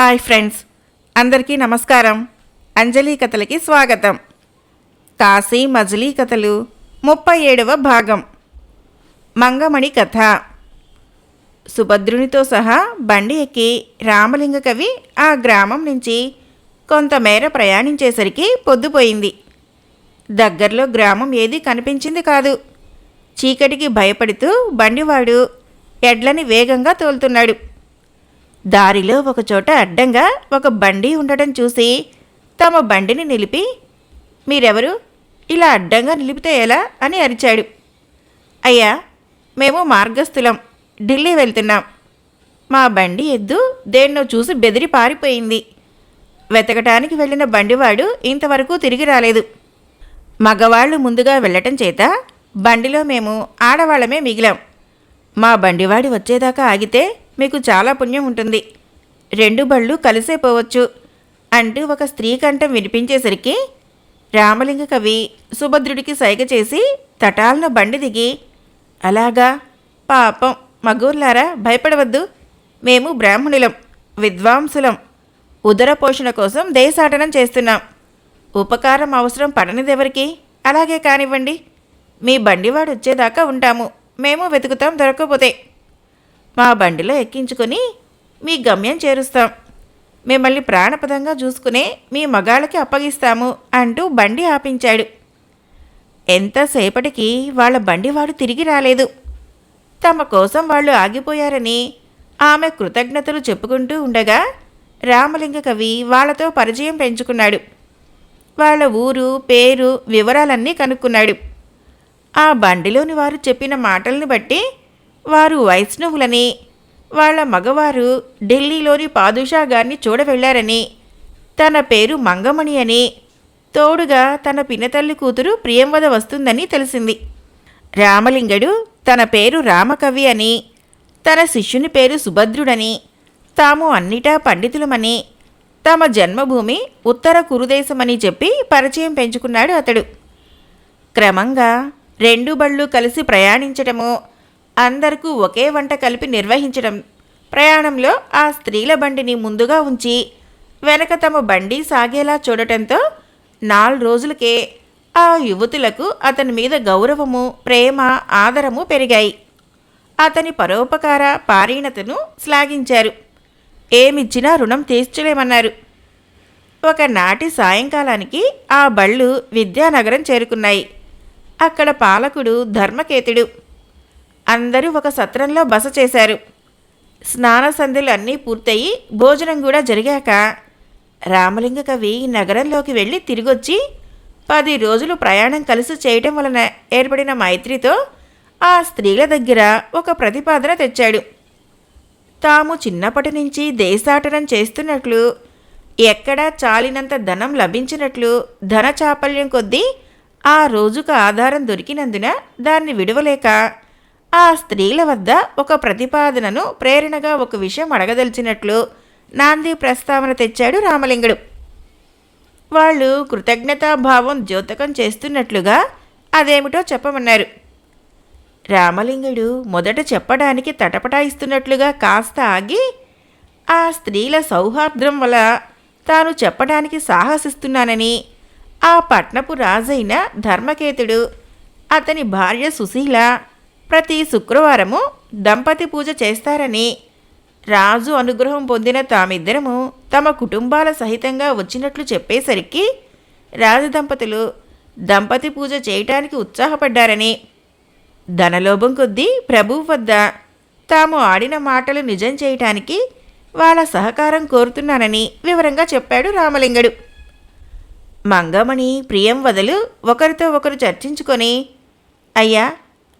Hi friends అందరికీ నమస్కారం. అంజలి కథలకి స్వాగతం. కాశీ మజిలీ కథలు ముప్పై ఏడవ భాగం. మంగమణి కథ. సుభద్రునితో సహా బండి ఎక్కి రామలింగ కవి ఆ గ్రామం నుంచి కొంతమేర ప్రయాణించేసరికి పొద్దుపోయింది. దగ్గరలో గ్రామం ఏది కనిపించింది కాదు. చీకటికి భయపడుతూ బండివాడు ఎడ్లని వేగంగా తోలుతున్నాడు. దారిలో ఒకచోట అడ్డంగా ఒక బండి ఉండటం చూసి తమ బండిని నిలిపి మీరెవరు? ఇలా అడ్డంగా నిలిపితే ఎలా? అని అరిచాడు. అయ్యా మేము మార్గస్థులం. ఢిల్లీ వెళ్తున్నాం. మా బండి ఎద్దు దేన్నో చూసి బెదిరి పారిపోయింది. వెతకటానికి వెళ్ళిన బండివాడు ఇంతవరకు తిరిగి రాలేదు. మగవాళ్ళు ముందుగా వెళ్ళటం చేత బండిలో మేము ఆడవాళ్ళమే మిగిలాం. మా బండివాడి వచ్చేదాకా ఆగితే మీకు చాలా పుణ్యం ఉంటుంది. రెండు బళ్ళు కలిసే పోవచ్చు. అంటూ ఒక స్త్రీ కంఠం వినిపించేసరికి రామలింగ కవి సుభద్రుడికి సైగ చేసి తటాలను బండి దిగి అలాగా? పాపం మగూర్లారా భయపడవద్దు. మేము బ్రాహ్మణులం విద్వాంసులం. ఉదర పోషణ కోసం దేశాటనం చేస్తున్నాం. ఉపకారం అవసరం పడనిదెవరికి అలాగే కానివ్వండి. మీ బండివాడు వచ్చేదాకా ఉంటాము. మేము వెతుకుతాం దొరకకపోతే మా బండిలో ఎక్కించుకొని మీ గమ్యం చేరుస్తాం. మిమ్మల్ని ప్రాణపదంగా చూసుకునే మీ మగాళ్ళకి అప్పగిస్తాము అంటూ బండి ఆపించాడు. ఎంతసేపటికి వాళ్ళ బండివాడు తిరిగి రాలేదు. తమ కోసం వాళ్ళు ఆగిపోయారని ఆమె కృతజ్ఞతలు చెప్పుకుంటూ ఉండగా రామలింగ కవి వాళ్ళతో పరిచయం పెంచుకున్నాడు. వాళ్ళ ఊరు పేరు వివరాలన్నీ కనుక్కున్నాడు. ఆ బండిలోని వారు చెప్పిన మాటల్ని బట్టి వారు వైష్ణవులని వాళ్ళ మగవారు ఢిల్లీలోని పాదుషా గారిని చూడవెళ్ళారని తన పేరు మంగమణి అని తోడుగా తన పినతల్లి కూతురు ప్రియంవద వస్తుందని తెలిసింది. రామలింగడు తన పేరు రామకవి అని తన శిష్యుని పేరు సుభద్రుడని తాము అన్నిటా పండితులమని తమ జన్మభూమి ఉత్తర కురుదేశమని చెప్పి పరిచయం పెంచుకున్నాడు అతడు. క్రమంగా రెండు బళ్ళు కలిసి ప్రయాణించటము అందరికీ ఒకే వంట కలిపి నిర్వహించడం. ప్రయాణంలో ఆ స్త్రీల బండిని ముందుగా ఉంచి వెనక తమ బండి సాగేలా చూడటంతో నాలుగు రోజులకే ఆ యువతులకు అతని మీద గౌరవము ప్రేమ ఆదరము పెరిగాయి. అతని పరోపకార పారీణతను శ్లాఘించారు. ఏమిచ్చినా రుణం తీర్చలేమన్నారు. ఒకనాటి సాయంకాలానికి ఆ బళ్ళు విద్యానగరం చేరుకున్నాయి. అక్కడ పాలకుడు ధర్మకేతుడు. అందరూ ఒక సత్రంలో బస చేశారు. స్నాన సంధ్యలు అన్నీ పూర్తయి భోజనం కూడా జరిగాక రామలింగ కవి నగరంలోకి వెళ్ళి తిరిగొచ్చి పది రోజులు ప్రయాణం కలిసి చేయటం వలన ఏర్పడిన మైత్రితో ఆ స్త్రీల దగ్గర ఒక ప్రతిపాదన తెచ్చాడు. తాము చిన్నప్పటి నుంచి దేశాటనం చేస్తున్నట్లు ఎక్కడా చాలినంత ధనం లభించినట్లు ధన చాపల్యం కొద్దీ ఆ రోజుకు ఆధారం దొరికినందున దాన్ని విడవలేక ఆ స్త్రీల వద్ద ఒక ప్రతిపాదనను ప్రేరణగా ఒక విషయం అడగదలిచినట్లు నాంది ప్రస్తావన తెచ్చాడు రామలింగుడు. వాళ్ళు కృతజ్ఞతాభావం ద్యోతకం చేస్తున్నట్లుగా అదేమిటో చెప్పమన్నారు. రామలింగుడు మొదట చెప్పడానికి తటపటాయిస్తున్నట్లుగా కాస్త ఆగి ఆ స్త్రీల సౌహార్ద్రం వల్ల తాను చెప్పడానికి సాహసిస్తున్నానని ఆ పట్నపు రాజైన ధర్మకేతుడు అతని భార్య సుశీల ప్రతి శుక్రవారము దంపతి పూజ చేస్తారని రాజు అనుగ్రహం పొందిన తామిద్దరము తమ కుటుంబాల సహితంగా వచ్చినట్లు చెప్పేసరికి రాజదంపతులు దంపతి పూజ చేయటానికి ఉత్సాహపడ్డారని. ధనలోభం కొద్దీ ప్రభువు వద్ద తాము ఆడిన మాటలు నిజం చేయటానికి వాళ్ళ సహకారం కోరుతున్నానని వివరంగా చెప్పాడు రామలింగడు. మంగమణి ప్రియం వదలు ఒకరితో ఒకరు చర్చించుకొని అయ్యా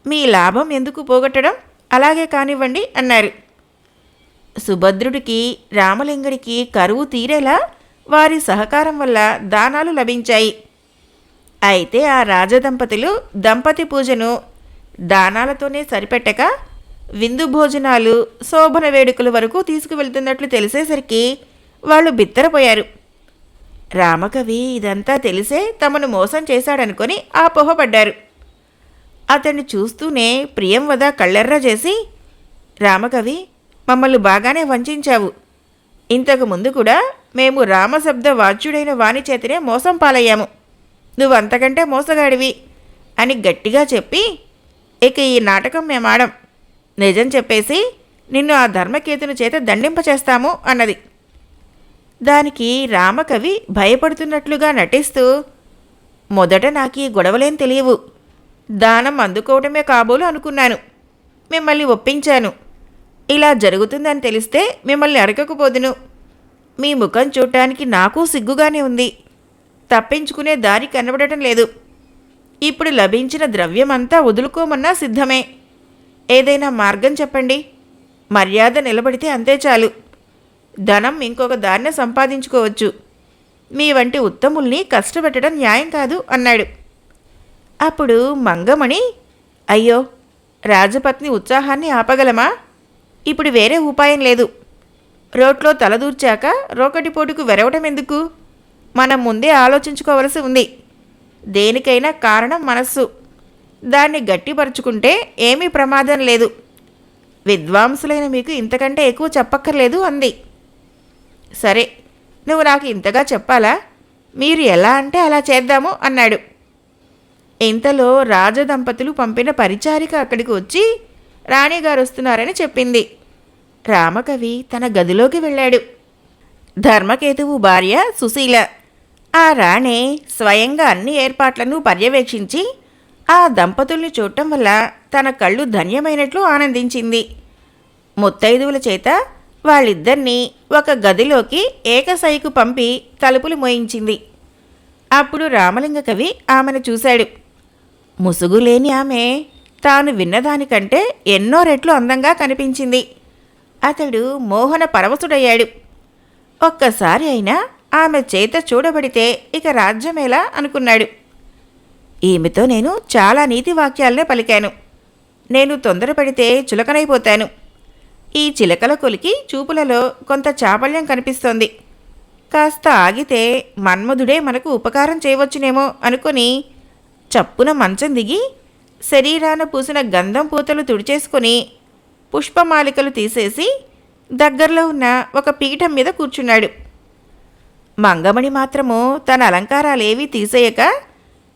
మీ లాభం ఎందుకు పోగొట్టడం? అలాగే కానివ్వండి అన్నారు. సుభద్రుడికి రామలింగుడికి కరువు తీరేలా వారి సహకారం వల్ల దానాలు లభించాయి. అయితే ఆ రాజదంపతులు దంపతి పూజను దానాలతోనే సరిపెట్టక విందు భోజనాలు శోభన వేడుకల వరకు తీసుకువెళ్తున్నట్లు తెలిసేసరికి వాళ్ళు బిత్తరపోయారు. రామకవి ఇదంతా తెలిసే తమను మోసం చేశాడనుకొని ఆ అతన్ని చూస్తూనే ప్రియం వద కళ్ళెర్ర చేసి రామకవి మమ్మల్ని బాగానే వంచావు. ఇంతకు ముందు కూడా మేము రామశబ్ద వాచ్యుడైన వాణి చేతనే మోసం పాలయ్యాము. నువ్వు అంతకంటే మోసగాడివి అని గట్టిగా చెప్పి ఇక ఈ నాటకం మేము ఆడం నిజం చెప్పేసి నిన్ను ఆ ధర్మకేతుని చేత దండింపచేస్తాము అన్నది. దానికి రామకవి భయపడుతున్నట్లుగా నటిస్తూ మొదట నాకు ఈ గొడవలేం తెలియవు. దానం అందుకోవటమే కాబోలు అనుకున్నాను. మిమ్మల్ని ఒప్పించాను. ఇలా జరుగుతుందని తెలిస్తే మిమ్మల్ని అడగకపోదును మీ ముఖం చూడటానికి నాకు సిగ్గుగానే ఉంది. తప్పించుకునే దారి కనబడటం లేదు. ఇప్పుడు లభించిన ద్రవ్యమంతా వదులుకోమన్నా సిద్ధమే. ఏదైనా మార్గం చెప్పండి. మర్యాద నిలబడితే అంతే చాలు. ధనం ఇంకొక దారిన సంపాదించుకోవచ్చు. మీ వంటి ఉత్తముల్ని కష్టపెట్టడం న్యాయం కాదు అన్నాడు. అప్పుడు మంగమణి అయ్యో రాజపత్ని ఉత్సాహాన్ని ఆపగలమా? ఇప్పుడు వేరే ఉపాయం లేదు. రోట్లో తలదూర్చాక రోకటిపోటుకు వెరవటం ఎందుకు? మనం ముందే ఆలోచించుకోవలసి ఉంది. దేనికైనా కారణం మనస్సు. దాన్ని గట్టిపరుచుకుంటే ఏమీ ప్రమాదం లేదు. విద్వాంసులైన మీకు ఇంతకంటే ఎక్కువ చెప్పక్కర్లేదు అంది. సరే నువ్వు నాకు ఇంతగా చెప్పాలా? మీరు ఎలా అంటే అలా చేద్దాము అన్నాడు. ఇంతలో రాజదంపతులు పంపిన పరిచారిక అక్కడికి వచ్చి రాణిగారు వస్తున్నారని చెప్పింది. రామకవి తన గదిలోకి వెళ్ళాడు. ధర్మకేతువు భార్య సుశీల. ఆ రాణే స్వయంగా అన్ని ఏర్పాట్లను పర్యవేక్షించి ఆ దంపతుల్ని చూడటం వల్ల తన కళ్ళు ధన్యమైనట్లు ఆనందించింది. ముత్తైదువుల చేత వాళ్ళిద్దరినీ ఒక గదిలోకి ఏకసైకు పంపి తలుపులు మోయించింది. అప్పుడు రామలింగ కవి ఆమెను చూశాడు. ముసుగులేని ఆమె తాను విన్నదానికంటే ఎన్నో రెట్లు అందంగా కనిపించింది. అతడు మోహన పరవశుడయ్యాడు. ఒక్కసారి అయినా ఆమె చేత చూడబడితే ఇక రాజ్యమేలా అనుకున్నాడు. ఈమెతో నేను చాలా నీతి వాక్యాలనే పలికాను. నేను తొందరపడితే చులకనైపోతాను. ఈ చిలకల కొలికి చూపులలో కొంత చాపల్యం కనిపిస్తోంది. కాస్త ఆగితే మన్మధుడే మనకు ఉపకారం చేయవచ్చునేమో అనుకుని చప్పున మంచం దిగి శరీరాన పూసిన గంధం పూతలు తుడిచేసుకొని పుష్పమాలికలు తీసేసి దగ్గరలో ఉన్న ఒక పీఠం మీద కూర్చున్నాడు. మంగమణి మాత్రము తన అలంకారాలేవీ తీసేయక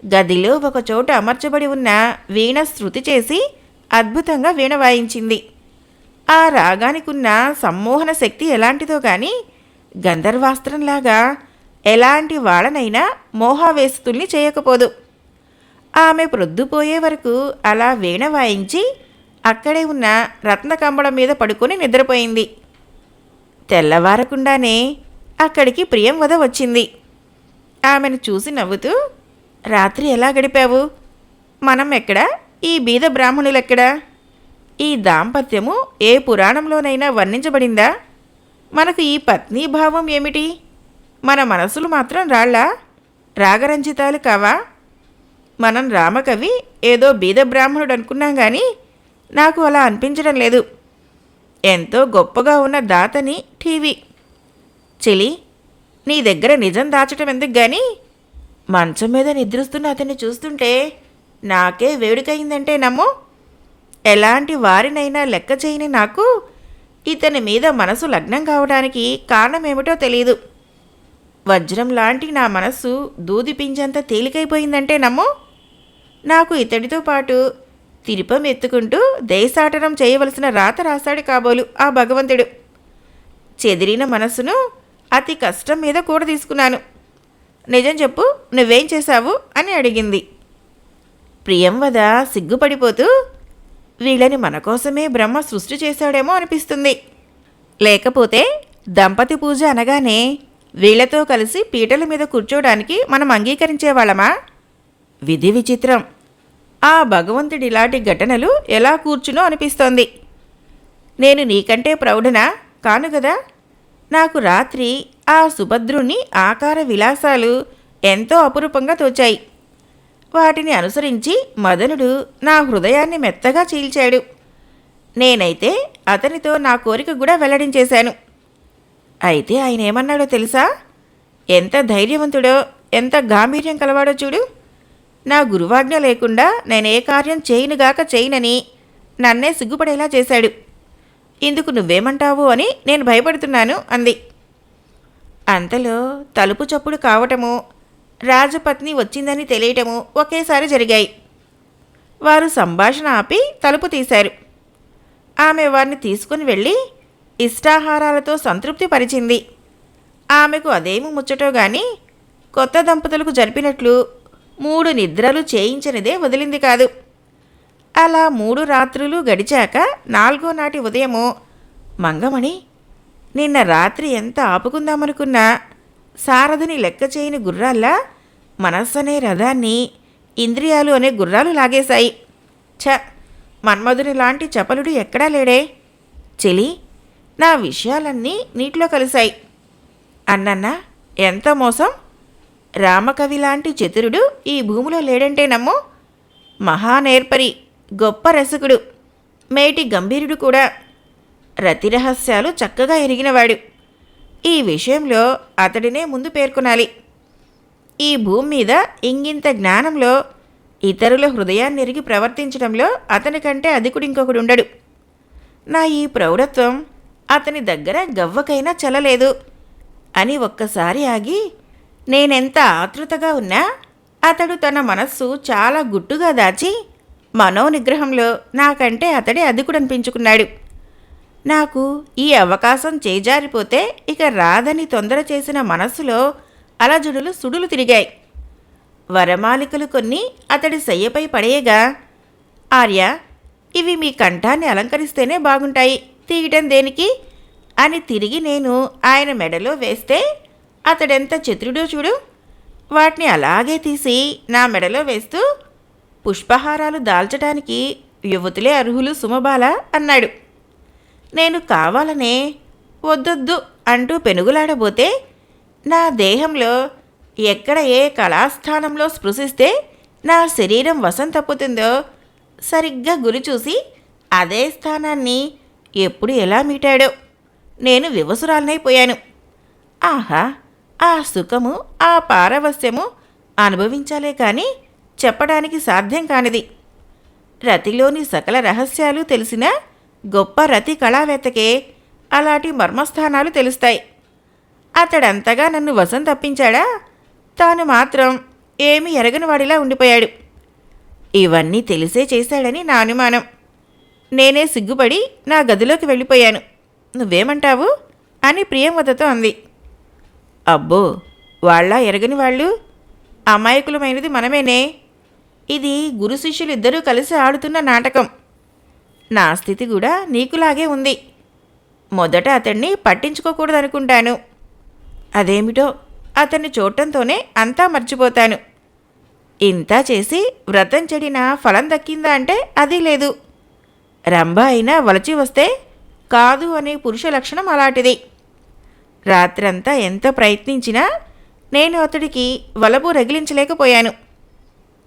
గదిలో ఒక చోట అమర్చబడి ఉన్న వీణ శృతి చేసి అద్భుతంగా వీణ వాయించింది. ఆ రాగానికున్న సమ్మోహన శక్తి ఎలాంటిదో గాని గంధర్వాస్త్రంలాగా ఎలాంటి వాళ్ళనైనా మోహావేస్తుల్ని చేయకపోదు. ఆమె ప్రొద్దుపోయే వరకు అలా వీణ వాయించి అక్కడే ఉన్న రత్నకంబళం మీద పడుకొని నిద్రపోయింది. తెల్లవారకుండానే అక్కడికి ప్రియంవద వచ్చింది. ఆమెను చూసి నవ్వుతూ రాత్రి ఎలా గడిపావు? మనం ఎక్కడ? ఈ బీద బ్రాహ్మణులెక్కడా? ఈ దాంపత్యము ఏ పురాణంలోనైనా వర్ణించబడిందా? మనకు ఈ పత్నీభావం ఏమిటి? మన మనసులు మాత్రం రాళ్ళా? రాగరంజితాలు కావా? మనం రామకవి ఏదో బీద బ్రాహ్మణుడు అనుకున్నాం కానీ నాకు అలా అనిపించడం లేదు. ఎంతో గొప్పగా ఉన్న దాతని టీవీ చెలి నీ దగ్గర నిజం దాచటం ఎందుకు కానీ మంచం మీద నిద్రిస్తున్న అతన్ని చూస్తుంటే నాకే వేడుకయిందంటే నమ్ము. ఎలాంటి వారినైనా లెక్క చేయని నాకు ఇతని మీద మనసు లగ్నం కావడానికి కారణమేమిటో తెలియదు వజ్రం లాంటి నా మనస్సు దూది పింజంత తేలికైపోయిందంటే నమ్ము. నాకు ఇతడితో పాటు తిరుపం ఎత్తుకుంటూ దేశాటనం చేయవలసిన రాత రాశాడు కాబోలు ఆ భగవంతుడు. చెదిరిన మనస్సును అతి కష్టం మీద కూడా తీసుకున్నాను. నిజం చెప్పు నువ్వేం చేశావు? అని అడిగింది. ప్రియంవద సిగ్గుపడిపోతూ వీళ్ళని మన కోసమే బ్రహ్మ సృష్టి చేశాడేమో అనిపిస్తుంది. లేకపోతే దంపతి పూజ అనగానే వీళ్ళతో కలిసి పీటల మీద కూర్చోడానికి మనం అంగీకరించేవాళ్ళమా? విధి విచిత్రం. ఆ భగవంతుడి ఇలాంటి ఘటనలు ఎలా కూర్చునో అనిపిస్తోంది. నేను నీకంటే ప్రౌఢనా? కాను కదా. నాకు రాత్రి ఆ సుభద్రుని ఆకార విలాసాలు ఎంతో అపురూపంగా తోచాయి. వాటిని అనుసరించి మదనుడు నా హృదయాన్ని మెత్తగా చీల్చాడు. నేనైతే అతనితో నా కోరిక కూడా వెల్లడించేశాను. అయితే ఆయన ఏమన్నాడో తెలుసా? ఎంత ధైర్యవంతుడో ఎంత గాంభీర్యం కలవాడో చూడు. నా గురువాజ్ఞ లేకుండా నేనే కార్యం చేయనుగాక చేయనని నన్నే సిగ్గుపడేలా చేశాడు. ఇందుకు నువ్వేమంటావు అని నేను భయపడుతున్నాను అంది. అంతలో తలుపు చప్పుడు కావటము రాజపత్ని వచ్చిందని తెలియటము ఒకేసారి జరిగాయి. వారు సంభాషణ ఆపి తలుపు తీశారు. ఆమె వారిని తీసుకుని వెళ్ళి ఇష్టాహారాలతో సంతృప్తి పరిచింది. ఆమెకు అదేమి ముచ్చటో గాని కొత్త దంపతులకు జరిపినట్లు మూడు నిద్రలు చేయించనిదే వదిలింది కాదు. అలా మూడు రాత్రులు గడిచాక నాలుగో నాటి ఉదయము మంగమణి నిన్న రాత్రి ఎంత ఆపుకుందామనుకున్నా సారథిని లెక్క చేయని గుర్రాల్లా మనస్సు అనే రథాన్ని ఇంద్రియాలు అనే గుర్రాలు లాగేశాయి. ఛ మన్మధుని లాంటి చపలుడు ఎక్కడా లేడే. చెలి నా విషయాలన్నీ నీటిలో కలిశాయి. అన్నన్నా ఎంత మోసం? రామకవి లాంటి చతురుడు ఈ భూమిలో లేడంటే నమ్ము మహానేర్పరి గొప్ప రసకుడు మేటి గంభీరుడు కూడా. రతి రహస్యాలు చక్కగా ఎరిగినవాడు. ఈ విషయంలో అతడినే ముందు పేర్కొనాలి. ఈ భూమి మీద ఇంగింత జ్ఞానంలో ఇతరుల హృదయాన్ని ఎరిగి ప్రవర్తించడంలో అతని కంటే అధికుడు ఇంకొకడు ఉండడు. నా ఈ ప్రౌఢత్వం అతని దగ్గర గవ్వకైనా చల్లలేదు. అని ఒక్కసారి ఆగి నేనెంత ఆతృతగా ఉన్నా అతడు తన మనస్సు చాలా గుట్టుగా దాచి మనోనిగ్రహంలో నాకంటే అతడే అధికుడనిపించుకున్నాడు. నాకు ఈ అవకాశం చేజారిపోతే ఇక రాదని తొందర చేసిన మనస్సులో అలజడులు సుడులు తిరిగాయి. వరమాలికలు కొన్ని అతడి శయ్యపై పడేయగా ఆర్య ఇవి మీ కంఠాన్ని అలంకరిస్తేనే బాగుంటాయి తీయటం దేనికి? అని తిరిగి నేను ఆయన మెడలో వేస్తే అతడెంత చతురుడో చూడు. వాటిని అలాగే తీసి నా మెడలో వేస్తూ పుష్పహారాలు దాల్చడానికి యువతులే అర్హులు సుమబాల అన్నాడు. నేను కావాలనే వద్దొద్దు అంటూ పెనుగులాడబోతే నా దేహంలో ఎక్కడ ఏ కళాస్థానంలో స్పృశిస్తే నా శరీరం వశం తప్పుతుందో సరిగ్గా గురి చూసి అదే స్థానాన్ని ఎప్పుడు ఎలా మీటాడో నేను వివసురాలనైపోయాను. ఆహా! ఆ సుఖము ఆ పారవస్యము అనుభవించాలే కానీ చెప్పడానికి సాధ్యం కానిది. రతిలోని సకల రహస్యాలు తెలిసిన గొప్ప రతి కళావేత్తకే అలాంటి మర్మస్థానాలు తెలుస్తాయి. అతడంతగా నన్ను వశం తప్పించాడా? తాను మాత్రం ఏమీ ఎరగనివాడిలా ఉండిపోయాడు. ఇవన్నీ తెలిసే చేశాడని నా అనుమానం. నేనే సిగ్గుపడి నా గదిలోకి వెళ్ళిపోయాను. నువ్వేమంటావు? అని ప్రియంవదతో అంది. అబ్బో వాళ్ళ ఎరగని వాళ్ళు? అమాయకులమైనది మనమేనే. ఇది గురు శిష్యులిద్దరూ కలిసి ఆడుతున్న నాటకం. నా స్థితి కూడా నీకులాగే ఉంది. మొదట అతన్ని పట్టించుకోకూడదనుకుంటాను. అదేమిటో అతన్ని చూడటంతోనే అంతా మర్చిపోతాను. ఇంతా చేసి వ్రతం చెడిన ఫలం దక్కిందా అంటే అది లేదు. రంభ అయినా వలచి వస్తే కాదు అనే పురుష లక్షణం అలాంటిది. రాత్రంతా ఎంత ప్రయత్నించినా నేను అతడికి వలపు రగిలించలేకపోయాను.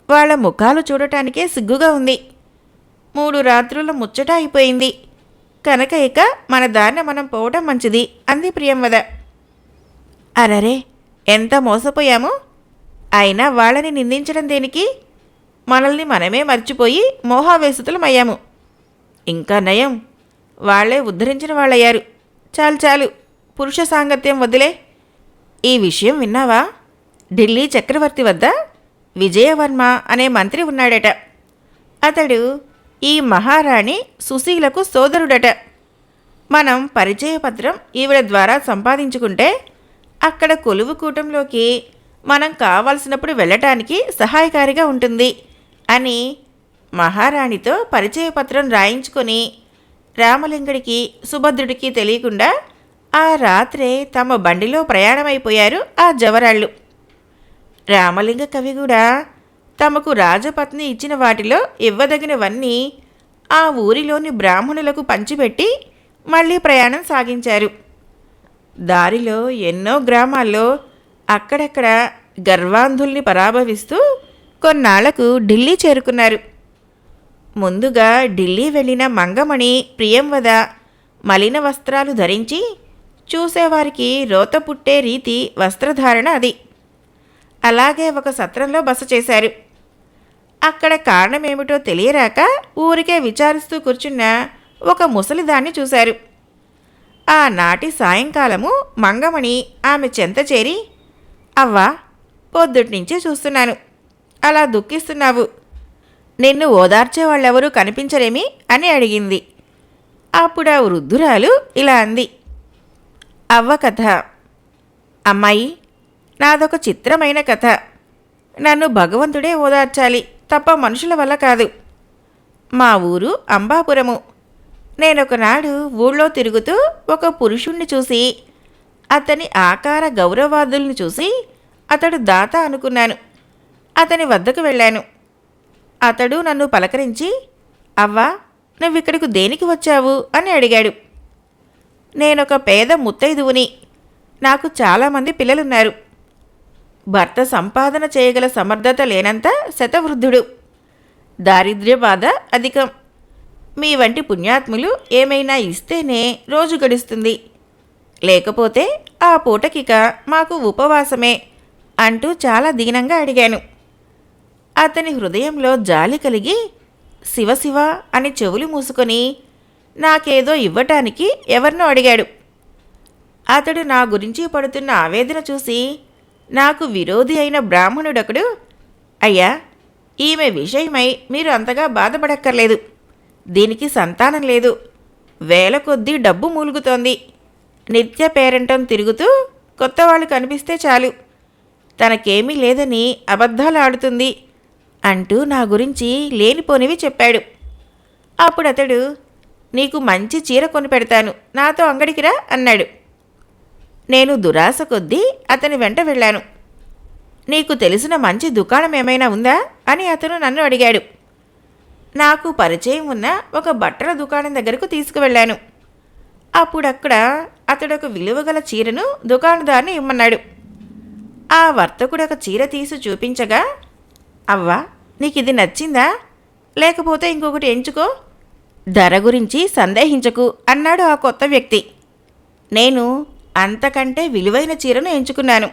వాళ్ళ ముఖాలు చూడటానికే సిగ్గుగా ఉంది. మూడు రాత్రుల ముచ్చట అయిపోయింది. కనుక ఇక మన దారిన మనం పోవటం మంచిది అంది ప్రియంవద అరరే ఎంత మోసపోయాము. అయినా వాళ్ళని నిందించడం దేనికి? మనల్ని మనమే మర్చిపోయి మోహావేశతులమయ్యాము ఇంకా నయం వాళ్ళే ఉద్ధరించిన వాళ్ళయ్యారు. చాలు చాలు. పురుష సాంగత్యం వదిలే. ఈ విషయం విన్నావా? ఢిల్లీ చక్రవర్తి వద్ద విజయవర్మ అనే మంత్రి ఉన్నాడట. అతడు ఈ మహారాణి సుశీలకు సోదరుడట. మనం పరిచయపత్రం ఈవిడ ద్వారా సంపాదించుకుంటే అక్కడ కొలువు కూటంలోకి మనం కావాల్సినప్పుడు వెళ్ళటానికి సహాయకారిగా ఉంటుంది అని మహారాణితో పరిచయపత్రం రాయించుకొని రామలింగుడికి సుభద్రుడికి తెలియకుండా ఆ రాత్రే తమ బండిలో ప్రయాణమైపోయారు ఆ జవరాళ్ళు. రామలింగ కవి కూడా తమకు రాజపత్ని ఇచ్చిన వాటిలో ఇవ్వదగినవన్నీ ఆ ఊరిలోని బ్రాహ్మణులకు పంచిపెట్టి మళ్ళీ ప్రయాణం సాగించారు. దారిలో ఎన్నో గ్రామాల్లో అక్కడక్కడ గర్వాంధుల్ని పరాభవిస్తూ కొన్నాళ్ళకు ఢిల్లీ చేరుకున్నారు. ముందుగా ఢిల్లీ వెళ్ళిన మంగమణి ప్రియంవద మలిన వస్త్రాలు ధరించి చూసేవారికి రోత పుట్టే రీతి వస్త్రధారణ అది. అలాగే ఒక సత్రంలో బస చేశారు. అక్కడ కారణమేమిటో తెలియరాక ఊరికే విచారిస్తూ కూర్చున్న ఒక ముసలిదాన్ని చూశారు. ఆనాటి సాయంకాలము మంగమణి ఆమె చెంత చేరి అవ్వా పొద్దుట్నుంచి చూస్తున్నాను. అలా దుఃఖిస్తున్నావు. నిన్ను ఓదార్చే వాళ్ళెవరూ కనిపించరేమి? అని అడిగింది. అప్పుడు ఆ వృద్ధురాలు ఇలా అంది. అవ్వ కథ. అమ్మాయి నాదొక చిత్రమైన కథ. నన్ను భగవంతుడే ఓదార్చాలి తప్ప మనుషుల వల్ల కాదు. మా ఊరు అంబాపురము. నేనొకనాడు ఊళ్ళో తిరుగుతూ ఒక పురుషుణ్ణి చూసి అతని ఆకార గౌరవాదుల్ని చూసి అతడు దాత అనుకున్నాను. అతని వద్దకు వెళ్ళాను. అతడు నన్ను పలకరించి అవ్వా నువ్విక్కడికి దేనికి వచ్చావు? అని అడిగాడు. నేనొక పేద ముత్తైదువుని. నాకు చాలామంది పిల్లలున్నారు. భర్త సంపాదన చేయగల సమర్థత లేనంత శతవృద్ధుడు. దారిద్ర్య బాధ అధికం. మీ వంటి పుణ్యాత్ములు ఏమైనా ఇస్తేనే రోజు గడుస్తుంది. లేకపోతే ఆ పూటకిక మాకు ఉపవాసమే అంటూ చాలా దీనంగా అడిగాను. అతని హృదయంలో జాలి కలిగి శివశివ అని చెవులు మూసుకొని నాకేదో ఇవ్వటానికి ఎవరినో అడిగాడు. అతడు నా గురించి పడుతున్న ఆవేదన చూసి నాకు విరోధి అయిన బ్రాహ్మణుడొకడు అయ్యా ఈమె విషయమై మీరు అంతగా బాధపడక్కర్లేదు. దీనికి సంతానం లేదు. వేల కొద్దీ డబ్బు మూలుగుతోంది. నిత్య పేరంటం తిరుగుతూ కొత్త వాళ్ళు కనిపిస్తే చాలు. తనకేమీ లేదని అబద్ధాలు ఆడుతుంది అంటూ నా గురించి లేనిపోనివి చెప్పాడు. అప్పుడు అతడు నీకు మంచి చీర కొని పెడతాను. నాతో అంగడికి రా అన్నాడు. నేను దురాశ కొద్దీ అతని వెంట వెళ్ళాను. నీకు తెలిసిన మంచి దుకాణం ఏమైనా ఉందా? అని అతను నన్ను అడిగాడు. నాకు పరిచయం ఉన్న ఒక బట్టల దుకాణం దగ్గరకు తీసుకువెళ్ళాను. అప్పుడక్కడ అతడు ఒక విలువగల చీరను దుకాణదారుని ఇమ్మన్నాడు. ఆ వర్తకుడు ఒక చీర తీసి చూపించగా అవ్వా నీకు ఇది నచ్చిందా? లేకపోతే ఇంకొకటి ఎంచుకో. ధర గురించి సందేహించకు అన్నాడు ఆ కొత్త వ్యక్తి. నేను అంతకంటే విలువైన చీరను ఎంచుకున్నాను.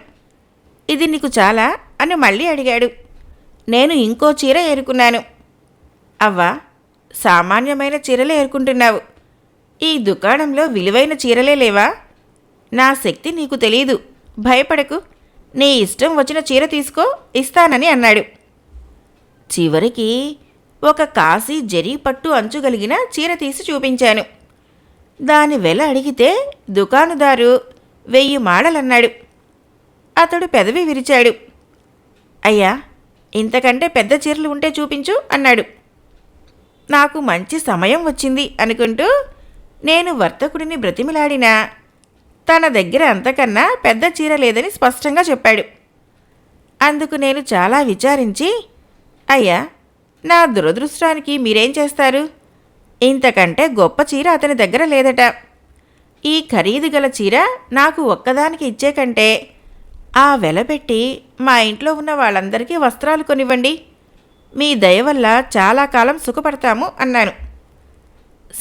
ఇది నీకు చాలా? అని మళ్ళీ అడిగాడు. నేను ఇంకో చీర ఏరుకున్నాను. అవ్వా సామాన్యమైన చీరలే ఏరుకుంటున్నావు. ఈ దుకాణంలో విలువైన చీరలే లేవా? నా శక్తి నీకు తెలియదు భయపడకు. నీ ఇష్టం వచ్చిన చీర తీసుకో ఇస్తానని అన్నాడు. చివరికి ఒక కాశీ జరీ పట్టు అంచుగలిగిన చీర తీసి చూపించాను. దాని వెల అడిగితే దుకాణదారు వెయ్యి మాడలన్నాడు. అతడు పెదవి విరిచాడు. అయ్యా ఇంతకంటే పెద్ద చీరలు ఉంటే చూపించు అన్నాడు. నాకు మంచి సమయం వచ్చింది అనుకుంటూ నేను వర్తకుడిని బ్రతిమిలాడినా తన దగ్గర అంతకన్నా పెద్ద చీర లేదని స్పష్టంగా చెప్పాడు. అందుకు నేను చాలా విచారించి అయ్యా నా దురదృష్టానికి మీరేం చేస్తారు? ఇంతకంటే గొప్ప చీర అతని దగ్గర లేదట. ఈ ఖరీదు గల చీర నాకు ఒక్కదానికి ఇచ్చే కంటే ఆ వెలబెట్టి మా ఇంట్లో ఉన్న వాళ్ళందరికీ వస్త్రాలు కొనివ్వండి. మీ దయ వల్ల చాలా కాలం సుఖపడతాము అన్నాను.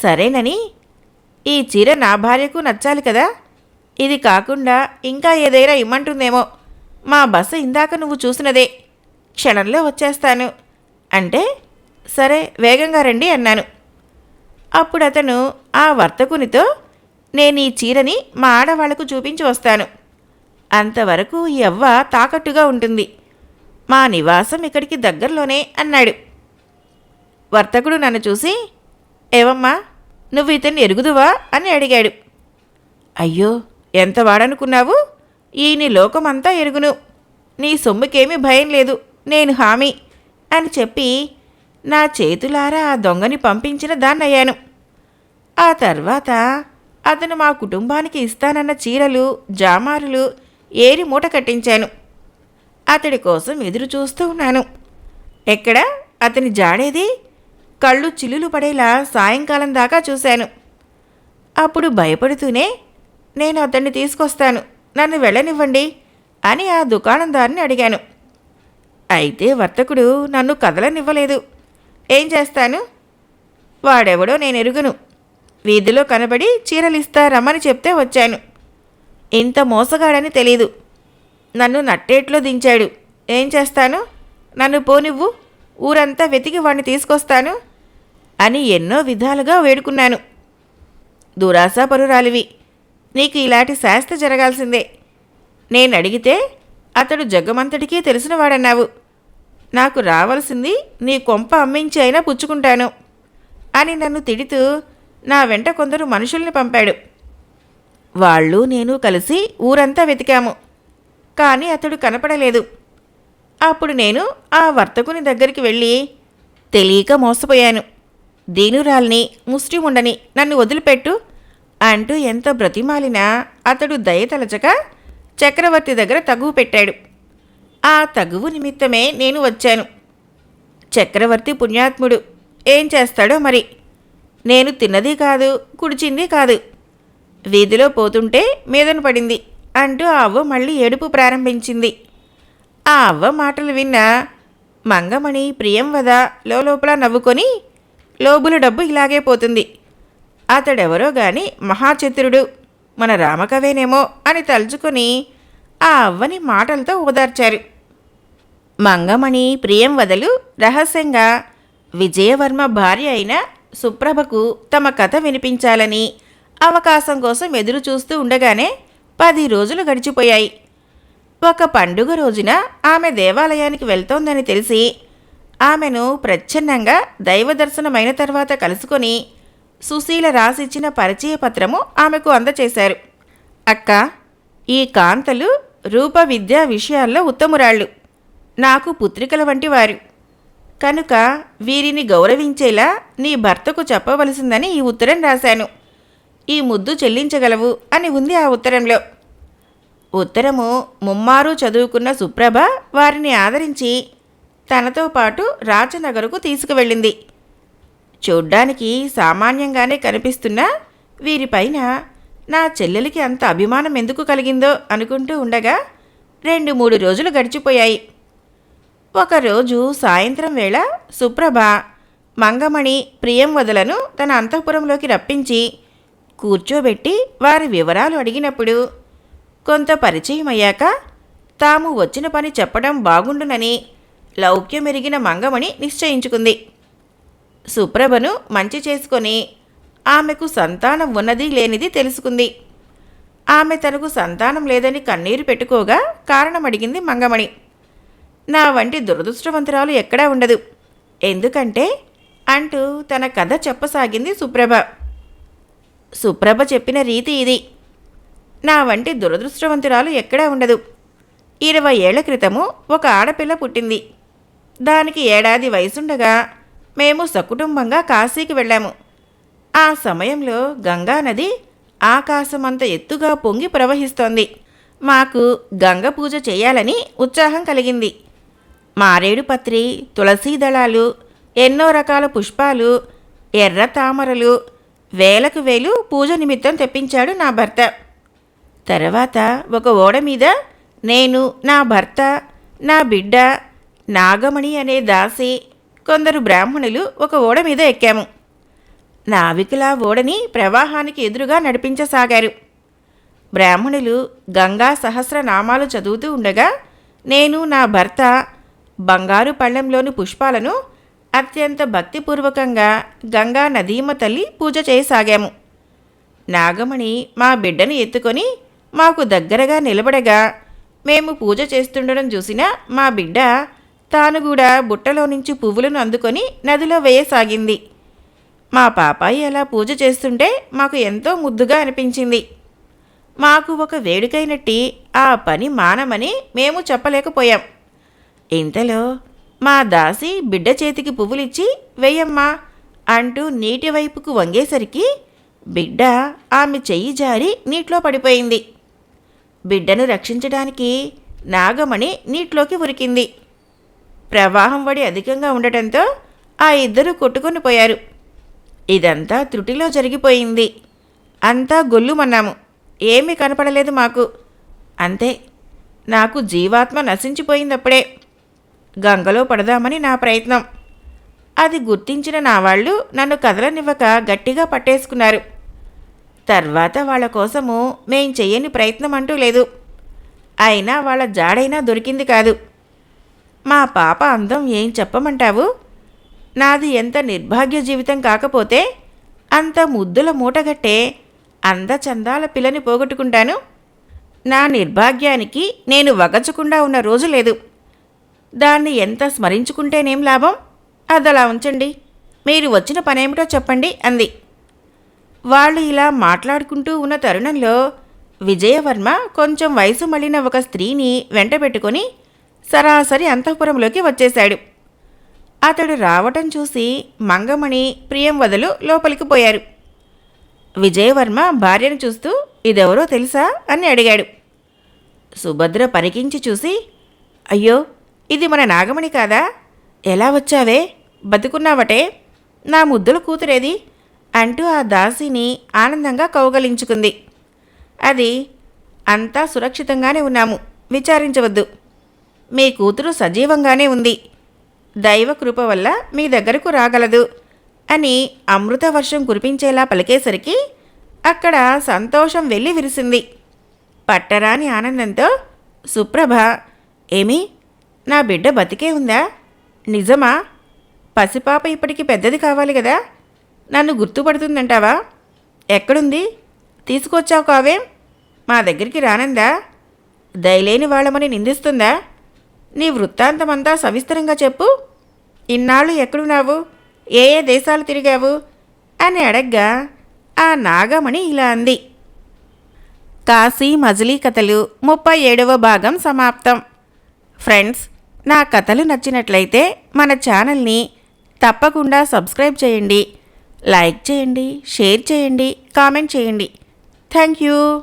సరేనని ఈ చీర నా భార్యకు నచ్చాలి కదా? ఇది కాకుండా ఇంకా ఏదైనా ఇమ్మంటుందేమో. మా బస్సు ఇందాక నువ్వు చూసినదే. క్షణంలో వచ్చేస్తాను. అంటే సరే వేగంగా రండి అన్నాను. అప్పుడు అతను ఆ వర్తకునితో నేను ఈ చీరని మా ఆడవాళ్ళకు చూపించి వస్తాను. అంతవరకు ఈ అవ్వ తాకట్టుగా ఉంటుంది. మా నివాసం ఇక్కడికి దగ్గరలోనే అన్నాడు. వర్తకుడు నన్ను చూసి ఏవమ్మా నువ్వు ఇతన్ని ఎరుగుదువా? అని అడిగాడు. అయ్యో ఎంత వాడనుకున్నావు? ఈయన లోకమంతా ఎరుగును. నీ సొమ్ముకేమీ భయం లేదు. నేను హామీ. అని చెప్పి నా చేతులారా ఆ దొంగని పంపించిన దాన్నయ్యాను. ఆ తర్వాత అతను మా కుటుంబానికి ఇస్తానన్న చీరలు జామారులు ఏరి మూట కట్టించాను. అతడి కోసం ఎదురు చూస్తూ ఉన్నాను. ఎక్కడ? అతని జాడేది? కళ్ళు చిల్లులు పడేలా సాయంకాలం దాకా చూశాను. అప్పుడు భయపడుతూనే నేను అతన్ని తీసుకొస్తాను. నన్ను వెళ్ళనివ్వండి అని ఆ దుకాణందారిని అడిగాను. అయితే వర్తకుడు నన్ను కదలనివ్వలేదు. ఏం చేస్తాను? వాడెవడో నేను ఎరుగును. వీధిలో కనబడి చీరలిస్తారమ్మని చెప్తే వచ్చాను. ఇంత మోసగాడని తెలీదు. నన్ను నట్టేట్లో దించాడు. ఏం చేస్తాను? నన్ను పోనివ్వు ఊరంతా వెతికి వాడిని తీసుకొస్తాను అని ఎన్నో విధాలుగా వేడుకున్నాను. దురాశాపరురాలివి. నీకు ఇలాంటి శాస్త్ర జరగాల్సిందే. నేను అడిగితే అతడు జగమంతటికీ తెలిసినవాడన్నావు. నాకు రావలసింది నీ కొంప అమ్మించి అయినా పుచ్చుకుంటాను అని నన్ను తిడుతూ నా వెంట కొందరు మనుషుల్ని పంపాడు. వాళ్ళు నేను కలిసి ఊరంతా వెతికాము కానీ అతడు కనపడలేదు. అప్పుడు నేను ఆ వర్తకుని దగ్గరికి వెళ్ళి తెలియక మోసపోయాను. దీనురాల్ని ముస్టిముండని నన్ను వదిలిపెట్టు అంటూ ఎంత బ్రతిమాలినా అతడు దయతలచక చక్రవర్తి దగ్గర తగువు పెట్టాడు. ఆ తగువు నిమిత్తమే నేను వచ్చాను. చక్రవర్తి పుణ్యాత్ముడు. ఏం చేస్తాడో మరి? నేను తిన్నది కాదు కుడిచింది కాదు. వీధిలో పోతుంటే మీదన పడింది అంటూ ఆ అవ్వ మళ్ళీ ఏడుపు ప్రారంభించింది. ఆ అవ్వ మాటలు విన్న మంగమణి ప్రియం వద లోపల నవ్వుకొని లోబుల డబ్బు ఇలాగే పోతుంది. అతడెవరో గాని మహాచతురుడు. మన రామకవేనేమో అని తలుచుకొని ఆ అవ్వని మాటలతో ఓదార్చారు. మంగమణి ప్రియం వదలు రహస్యంగా విజయవర్మ భార్య అయిన సుప్రభకు తమ కథ వినిపించాలని అవకాశం కోసం ఎదురు చూస్తూ ఉండగానే పది రోజులు గడిచిపోయాయి. ఒక పండుగ రోజున ఆమె దేవాలయానికి వెళ్తోందని తెలిసి ఆమెను ప్రచ్ఛన్నంగా దైవ దర్శనమైన తర్వాత కలుసుకొని సుశీల రాసిచ్చిన పరిచయ పత్రము ఆమెకు అందచేశారు. అక్క ఈ కాంతలు రూప విద్యా విషయాల్లో ఉత్తమురాళ్ళు. నాకు పుత్రికల వంటి వారు. కనుక వీరిని గౌరవించేలా నీ భర్తకు చెప్పవలసిందని ఈ ఉత్తరం రాశాను. ఈ ముద్దు చెల్లించగలవు అని ఉంది ఆ ఉత్తరంలో. ఉత్తరము ముమ్మారు చదువుకున్న సుప్రభ వారిని ఆదరించి తనతో పాటు రాజనగరుకు తీసుకువెళ్ళింది. చూడ్డానికి సామాన్యంగానే కనిపిస్తున్నా వీరిపైన నా చెల్లెలికి అంత అభిమానం ఎందుకు కలిగిందో అనుకుంటూ ఉండగా రెండు మూడు రోజులు గడిచిపోయాయి. ఒకరోజు సాయంత్రం వేళ సుప్రభ మంగమణి ప్రియం వదలను తన అంతఃపురంలోకి రప్పించి కూర్చోబెట్టి వారి వివరాలు అడిగినప్పుడు కొంత పరిచయం అయ్యాక తాము వచ్చిన పని చెప్పడం బాగుండునని లౌక్యమెరిగిన మంగమణి నిశ్చయించుకుంది. సుప్రభను మంచి చేసుకొని ఆమెకు సంతానం ఉన్నది లేనిది తెలుసుకుంది. ఆమె తనకు సంతానం లేదని కన్నీరు పెట్టుకోగా కారణం అడిగింది మంగమణి. నా వంటి దురదృష్టవంతురాలు ఎక్కడా ఉండదు. ఎందుకంటే అంటూ తన కథ చెప్పసాగింది సుప్రభ. సుప్రభ చెప్పిన రీతి ఇది. నా వంటి దురదృష్టవంతురాలు ఎక్కడా ఉండదు. ఇరవై ఏళ్ళ క్రితము ఒక ఆడపిల్ల పుట్టింది. దానికి ఏడాది వయసుండగా మేము సకుటుంబంగా కాశీకి వెళ్ళాము. ఆ సమయంలో గంగా నది ఆకాశమంత ఎత్తుగా పొంగి ప్రవహిస్తోంది. మాకు గంగ పూజ చేయాలని ఉత్సాహం కలిగింది. మారేడుపత్రి తులసీ దళాలు ఎన్నో రకాల పుష్పాలు ఎర్ర తామరలు వేలకు వేలు పూజ నిమిత్తం తెప్పించాడు నా భర్త. తర్వాత ఒక ఓడ మీద నేను నా భర్త నా బిడ్డ నాగమణి అనే దాసి కొందరు బ్రాహ్మణులు ఒక ఓడ మీద ఎక్కాము. నావికుల ఓడని ప్రవాహానికి ఎదురుగా నడిపించసాగారు. బ్రాహ్మణులు గంగా సహస్రనామాలు చదువుతూ ఉండగా నేను నా భర్త బంగారు పళ్ళెంలోని పుష్పాలను అత్యంత భక్తిపూర్వకంగా గంగా నదీమ తల్లి పూజ చేయసాగాము. నాగమణి మా బిడ్డను ఎత్తుకొని మాకు దగ్గరగా నిలబడగా మేము పూజ చేస్తుండడం చూసిన మా బిడ్డ తాను కూడా బుట్టలో నుంచి పువ్వులను అందుకొని నదిలో వేయసాగింది. మా పాపాయి అలా పూజ చేస్తుంటే మాకు ఎంతో ముద్దుగా అనిపించింది. మాకు ఒక వేడుకైనట్టి ఆ పని మానమని మేము చెప్పలేకపోయాం. ఇంతలో మా దాసి బిడ్డ చేతికి పువ్వులిచ్చి వెయ్యమ్మా అంటూ నీటి వైపుకు వంగేసరికి బిడ్డ ఆమె చెయ్యి జారి నీటిలో పడిపోయింది. బిడ్డను రక్షించడానికి నాగమణి నీటిలోకి ఉరికింది. ప్రవాహం వడి అధికంగా ఉండటంతో ఆ ఇద్దరు కొట్టుకొని పోయారు. ఇదంతా త్రుటిలో జరిగిపోయింది. అంతా గొల్లుమన్నాము. ఏమీ కనపడలేదు మాకు. అంతే. నాకు జీవాత్మ నశించిపోయిందప్పుడే. గంగలో పడదామని నా ప్రయత్నం. అది గుర్తించిన నా వాళ్ళు నన్ను కదలనివ్వక గట్టిగా పట్టేసుకున్నారు. తర్వాత వాళ్ళ కోసము మేం చెయ్యని ప్రయత్నం అంటూ లేదు. అయినా వాళ్ళ జాడైనా దొరికింది కాదు. మా పాప అందం ఏం చెప్పమంటావు? నాది ఎంత నిర్భాగ్య జీవితం కాకపోతే అంత ముద్దుల మూటగట్టే అందచందాల పిల్లని పోగొట్టుకుంటాను. నా నిర్భాగ్యానికి నేను వగచకుండా ఉన్న రోజు లేదు. దాన్ని ఎంత స్మరించుకుంటేనేం లాభం? అదలా ఉంచండి. మీరు వచ్చిన పనేమిటో చెప్పండి అంది. వాళ్ళు ఇలా మాట్లాడుకుంటూ ఉన్న తరుణంలో విజయవర్మ కొంచెం వయసు మళ్ళిన ఒక స్త్రీని వెంట పెట్టుకొని సరాసరి అంతఃపురంలోకి వచ్చేశాడు. అతడు రావటం చూసి మంగమణి ప్రియంవదలు లోపలికి పోయారు. విజయవర్మ భార్యను చూస్తూ ఇదెవరో తెలుసా? అని అడిగాడు. సుభద్ర పరికించి చూసి అయ్యో ఇది మన నాగమణి కాదా? ఎలా వచ్చావే? బతుకున్నావటే? నా ముద్దుల కూతురేది? అంటూ ఆ దాసిని ఆనందంగా కౌగలించుకుంది. అది అంతా సురక్షితంగానే ఉన్నాము. విచారించవద్దు. మీ కూతురు సజీవంగానే ఉంది. దైవ కృప వల్ల మీ దగ్గరకు రాగలదు అని అమృత వర్షం కురిపించేలా పలికేసరికి అక్కడ సంతోషం వెళ్ళి విరిసింది. పట్టరాని ఆనందంతో సుప్రభ ఏమి? నా బిడ్డ బతికే ఉందా? నిజమా? పసిపాప ఇప్పటికి పెద్దది కావాలి కదా? నన్ను గుర్తుపడుతుందంటావా? ఎక్కడుంది? తీసుకొచ్చావు కావేం? మా దగ్గరికి రానందా? దయలేని వాళ్ళమని నిందిస్తుందా? నీ వృత్తాంతమంతా సవిస్తరంగా చెప్పు. ఇన్నాళ్ళు ఎక్కడున్నావు? ఏ ఏ దేశాలు తిరిగావు? అని అడగ్గా ఆ నాగమణి ఇలా అంది. కాశీ మజిలీ కథలు ముప్పై ఏడవ భాగం సమాప్తం. ఫ్రెండ్స్ నా కథలు నచ్చినట్లయితే మన ఛానల్ని తప్పకుండా సబ్స్క్రైబ్ చేయండి. లైక్ చేయండి షేర్ చేయండి కామెంట్ చేయండి. Thank you.